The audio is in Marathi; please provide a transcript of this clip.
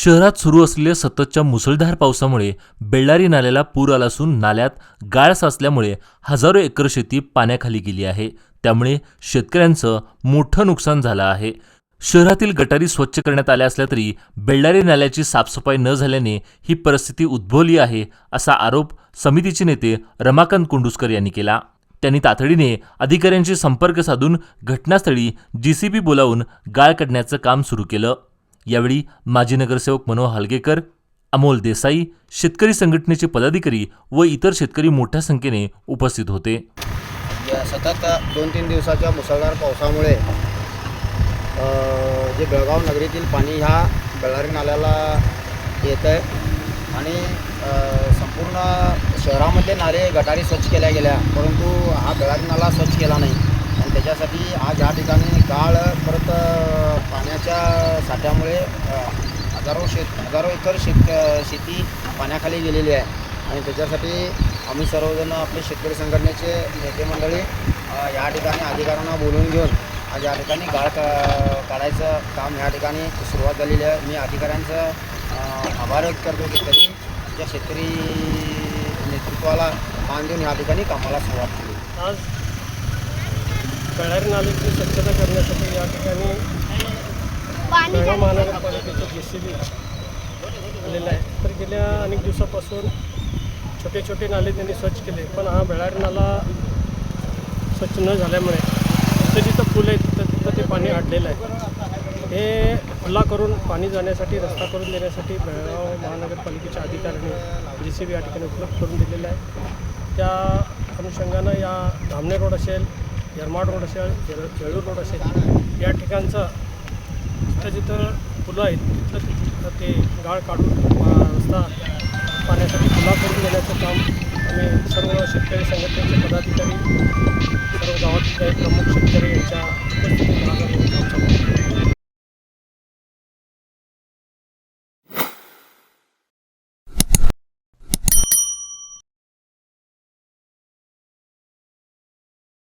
शहरात सुरू असलेल्या सततच्या मुसळधार पावसामुळे बेळ्ळारी नाल्याला पूर आला असून नाल्यात गाळ साचल्यामुळे हजारो एकर शेती पाण्याखाली गेली आहे. त्यामुळे शेतकऱ्यांचं मोठं नुकसान झालं आहे. शहरातील गटारी स्वच्छ करण्यात आल्या असल्या तरी बेळ्ळारी नाल्याची साफसफाई न झाल्याने ही परिस्थिती उद्भवली आहे असा आरोप समितीचे नेते रमाकांत कुंडुस्कर यांनी केला. त्यांनी तातडीने अधिकाऱ्यांशी संपर्क साधून घटनास्थळी जीसीबी बोलावून गाळ काढण्याचं काम सुरू केलं. यावेळी माजी नगरसेवक मनोहर हलगेकर अमोल देसाई शेतकरी संघटनेचे पदाधिकारी व इतर शेतकरी मोठ्या संख्येने उपस्थित होते. या सतत दोन तीन दिवसाच्या मुसळधार पावसामुळे जे बेळगाव नगरीतील पाणी ह्या बेळारी नाल्याला येत आहे आणि संपूर्ण शहरामध्ये नाले गटारी स्वच्छ केल्या गेल्या परंतु हा बेळारी नाला स्वच्छ केला नाही. आणि त्याच्यासाठी आज या ठिकाणी गाळ परत त्यामुळे हजारो शेत हजारो एकर शेत शेती पाण्याखाली गेलेली आहे. आणि त्याच्यासाठी आम्ही सर्वजण आपले शेतकरी संघटनेचे नेते मंडळी या ठिकाणी अधिकाऱ्यांना बोलून घेऊन आज या ठिकाणी गाळ का काढायचं काम या ठिकाणी सुरुवात झालेली आहे. मी अधिकाऱ्यांचं आभार व्यक्त करतो की तरी या शेतकरी नेतृत्वाला मान देऊन या ठिकाणी कामाला सुरुवात केली. आज कळारी नाल्याची स्वच्छता करण्यासाठी या ठिकाणी महानगरपालिकेचे जे सी बी आलेलं आहे. तर गेल्या अनेक दिवसापासून छोटे छोटे नाले त्यांनी स्वच्छ केले पण हा बेळारी नाला स्वच्छ न झाल्यामुळे जिथं जिथं पूल आहे तिथं तिथं ते पाणी अडलेलं आहे. हे खुला करून पाणी जाण्यासाठी रस्ता करून देण्यासाठी बेळगाव महानगरपालिकेच्या अधिकाऱ्यांनी जे सी बी या ठिकाणी उपलब्ध करून दिलेलं आहे. त्या अनुषंगानं या धामणे रोड असेल यरमाड रोड असेल जेळ जेळूर रोड असेल या ठिकाणचं रस्त्याच्या जिथं फुलं आहेत तिथं तिथं ते गाळ काढून रस्ता पाण्यासाठी खुला करून देण्याचं काम आम्ही सर्व शेतकरी संघटनेचे पदाधिकारी सर्व गावातले प्रमुख शेतकरी यांच्या